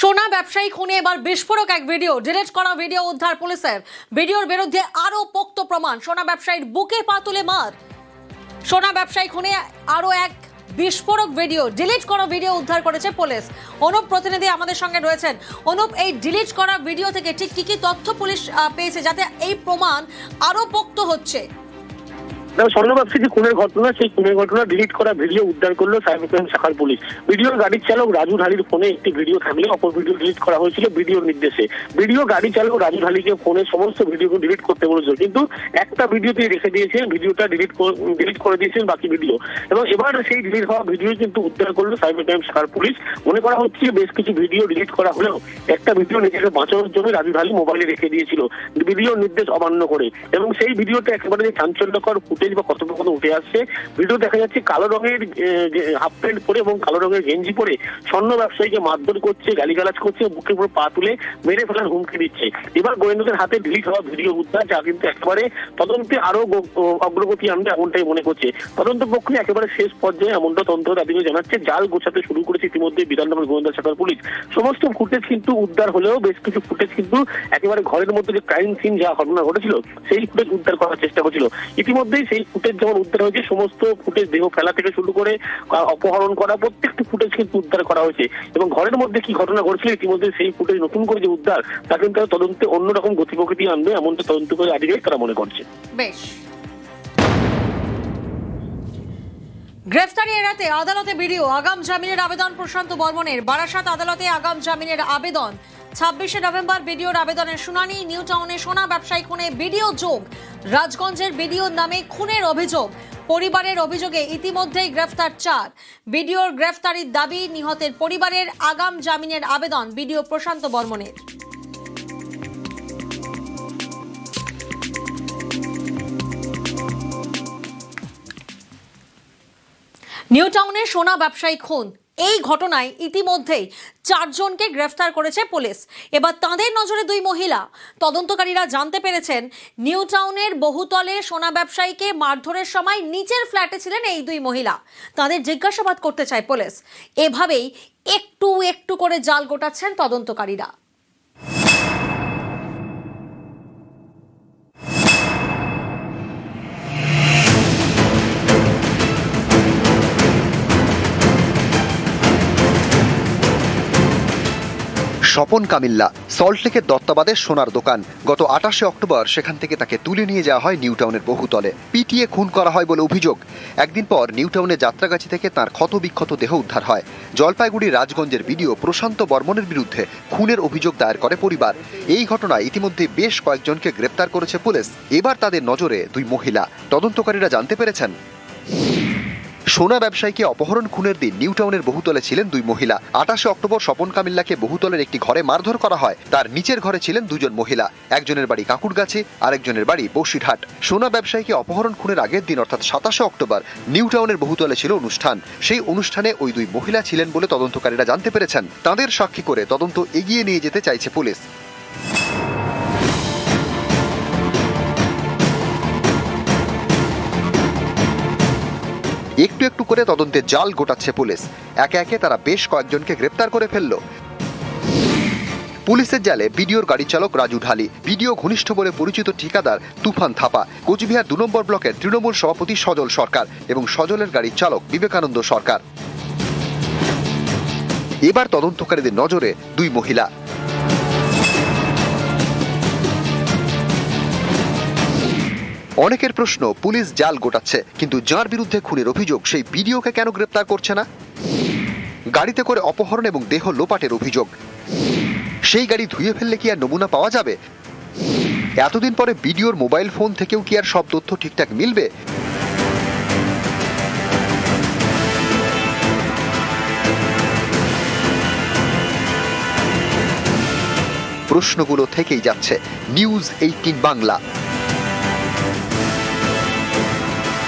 সোনা ব্যবসায়ী খুনে, এবার বিস্ফোরক এক ভিডিও, ডিলিট করা ভিডিও উদ্ধার পুলিশের। ভিডিওর বিরুদ্ধে আরও পোক্ত প্রমাণ, সোনা ব্যবসায়ীর বুকে পা তুলে মার। সোনা ব্যবসায়ী খুনে আরও এক বিস্ফোরক ভিডিও, ডিলিট করা ভিডিও উদ্ধার করেছে পুলিশ। অনুপ প্রতিনিধি আমাদের সঙ্গে রয়েছেন। অনুপ, এই ডিলিট করা ভিডিও থেকে ঠিক কি কি তথ্য পুলিশ পেয়েছে যাতে এই প্রমাণ আরও পোক্ত হচ্ছে? দেখো যে খুনের ঘটনা, সেই খুনের ঘটনা ডিলিট করা ভিডিও উদ্ধার করল সাইবার ক্রাইম শাখার পুলিশ। ভিডিওর গাড়ির চালক রাজু ঢালির ফোনে একটি ভিডিও থাকলে, অপর ভিডিও ডিলিট করা হয়েছিল ভিডিওর নির্দেশে। ভিডিও গাড়ি চালক রাজু ঢালিকে ফোনে সমস্ত ভিডিওকে ডিলিট করতে বলেছিল। কিন্তু একটা ভিডিওতে রেখে দিয়েছেন ভিডিওটা ডিলিট ডিলিট করে দিয়েছেন বাকি ভিডিও এবং এবার সেই ডিলিট হওয়া ভিডিও কিন্তু উদ্ধার করল সাইবার ক্রাইম শাখার পুলিশ। মনে করা হচ্ছে বেশ কিছু ভিডিও ডিলিট করা হলেও একটা ভিডিও নিজেকে বাঁচানোর জন্য রাজু ঢালি মোবাইলে রেখে দিয়েছিল। ভিডিওর নির্দেশ অমান্য করে। এবং সেই ভিডিওটা একেবারে চাঞ্চল্যকর ফুটেজ বা কথোপকথন উঠে আসছে। ভিডিও দেখা যাচ্ছে কালো রঙের হাফ প্যান্ট পরে এবং কালো রঙের গেঞ্জি পরে স্বর্ণ ব্যবসায়ীকে মারধর করছে, গালিগালাজ করছে, বুকের উপর পা তুলে মেরে ফেলার হুমকি দিচ্ছে। এবার গোয়েন্দাদের হাতে ডিলিট হওয়া ভিডিও উদ্ধার, যা কিন্তু একেবারে তদন্তে আরও অগ্রগতি আনবে এমনটাই মনে করছে। তদন্ত পক্ষে একেবারে শেষ পর্যায়ে এমনটা তদন্ত দাবিকে জানাচ্ছে। জাল গোছাতে শুরু করেছে ইতিমধ্যে বিধাননগর গোয়েন্দা শাখার পুলিশ। সমস্ত ফুটেজ কিন্তু উদ্ধার হলেও বেশ কিছু ফুটেজ কিন্তু একেবারে ঘরের মধ্যে যে ক্রাইম সিন যা ঘটনা ঘটেছিল, সেই ফুটেজ উদ্ধার করার চেষ্টা করছিল। ইতিমধ্যেই সেই ফুটেজ যেমন উদ্ধার হয়েছে, সমস্ত ফুটেজ দেহ ফেলা থেকে শুরু করে অপহরণ করা, প্রত্যেকটি ফুটেজ কিন্তু উদ্ধার করা হয়েছে। এবং ঘরের মধ্যে কি ঘটনা ঘটছিল, ইতিমধ্যে সেই ফুটেজ নতুন করে যে উদ্ধার, তা কিন্তু তারা তদন্তে অন্যরকম গতি প্রকৃতি আনবে, এমনটা তদন্ত করে আধিকারিক তারা মনে করছে। গ্রেফতারি এড়াতে আদালতে ভিডিও আগাম জামিনের আবেদন প্রশান্ত বর্মনের। বারাসাত আদালতে আগাম জামিনের আবেদন ছাব্বিশে নভেম্বর বিডিওর আবেদনের শুনানি, নিউ টাউনে সোনা ব্যবসায়ী খুনে বিডিও যোগ, রাজগঞ্জের বিডিওর নামে খুনের অভিযোগ, পরিবারের অভিযোগে ইতিমধ্যেই গ্রেফতার চার। বিডিওর গ্রেফতারির দাবি, নিহতের পরিবারের আগাম জামিনের আবেদন, বিডিও প্রশান্ত বর্মনের। নিউ টাউনে সোনা ব্যবসায়ী খুন এই ঘটনায় ইতিমধ্যেই চারজনকে গ্রেফতার করেছে পুলিশ। এবার তাঁদের নজরে দুই মহিলা। তদন্তকারীরা জানতে পেরেছেন, নিউ টাউনের বহুতলে সোনা ব্যবসায়ীকে মারধরের সময় নিচের ফ্ল্যাটে ছিলেন এই দুই মহিলা। তাঁদের জিজ্ঞাসাবাদ করতে চায় পুলিশ। এভাবেই একটু একটু করে জাল গোটাচ্ছেন তদন্তকারীরা। স্বপন কামিল্লা সল্টলেকের দত্তাবাদের সোনার দোকান। গত আঠাশে অক্টোবর সেখান থেকে তাকে তুলে নিয়ে যাওয়া হয় নিউটাউনের বহুতলে। পিটিয়ে খুন করা হয় বলে অভিযোগ। একদিন পর নিউটাউনের যাত্রাগাছি থেকে তার ক্ষতবিক্ষত দেহ উদ্ধার হয়। জলপাইগুড়ি রাজগঞ্জের ভিডিও প্রশান্ত বর্মনের বিরুদ্ধে খুনের অভিযোগ দায়ের করে পরিবার। এই ঘটনায় ইতিমধ্যে বেশ কয়েকজনকে গ্রেপ্তার করেছে পুলিশ। এবার তাদের নজরে দুই মহিলা। তদন্তকারীরা জানতে পেরেছেন সোনা ব্যবসায়ীকে অপহরণ খুনের দিন নিউটাউনের বহুতলে ছিলেন দুই মহিলা। আঠাশে অক্টোবর স্বপন কামিল্লাকে বহুতলের একটি ঘরে মারধর করা হয়। তার নিচের ঘরে ছিলেন দুজন মহিলা। একজনের বাড়ি কাকুরগাছি, আরেকজনের বাড়ি বসিরহাট। সোনা ব্যবসায়ীকে অপহরণ খুনের আগের দিন, অর্থাৎ সাতাশে অক্টোবর, নিউটাউনের বহুতলে ছিল অনুষ্ঠান। সেই অনুষ্ঠানে ওই দুই মহিলা ছিলেন বলে তদন্তকারীরা জানতে পেরেছেন। তাদের সাক্ষী করে তদন্ত এগিয়ে নিয়ে যেতে চাইছে পুলিশ। একটু একটু করে তদন্তে জাল গোটাচ্ছে পুলিশ। একে একে তারা বেশ কয়েকজনকে গ্রেপ্তার করে ফেলল। পুলিশের জালে বিডিওর গাড়ি চালক রাজু ঢালি, বিডিও ঘনিষ্ঠ বলে পরিচিত ঠিকাদার তুফান থাপা, কোচবিহার দু নম্বর ব্লকের তৃণমূল সভাপতি সজল সরকার এবং সজলের গাড়ির চালক বিবেকানন্দ সরকার। এবার তদন্তকারীদের নজরে দুই মহিলা। অনেকের প্রশ্ন, পুলিশ জাল গোটাচ্ছে, কিন্তু যার বিরুদ্ধে খুনের অভিযোগ, সেই বিডিওকে কেন গ্রেপ্তার করছে না? গাড়িতে করে অপহরণ এবং দেহ লোপাটের অভিযোগ। সেই গাড়ি ধুয়ে ফেললে কি আর নমুনা পাওয়া যাবে? এতদিন পরে বিডিওর মোবাইল ফোন থেকেও কি আর সব তথ্য ঠিকঠাক মিলবে? প্রশ্নগুলো থেকেই যাচ্ছে। News eighteen Bangla.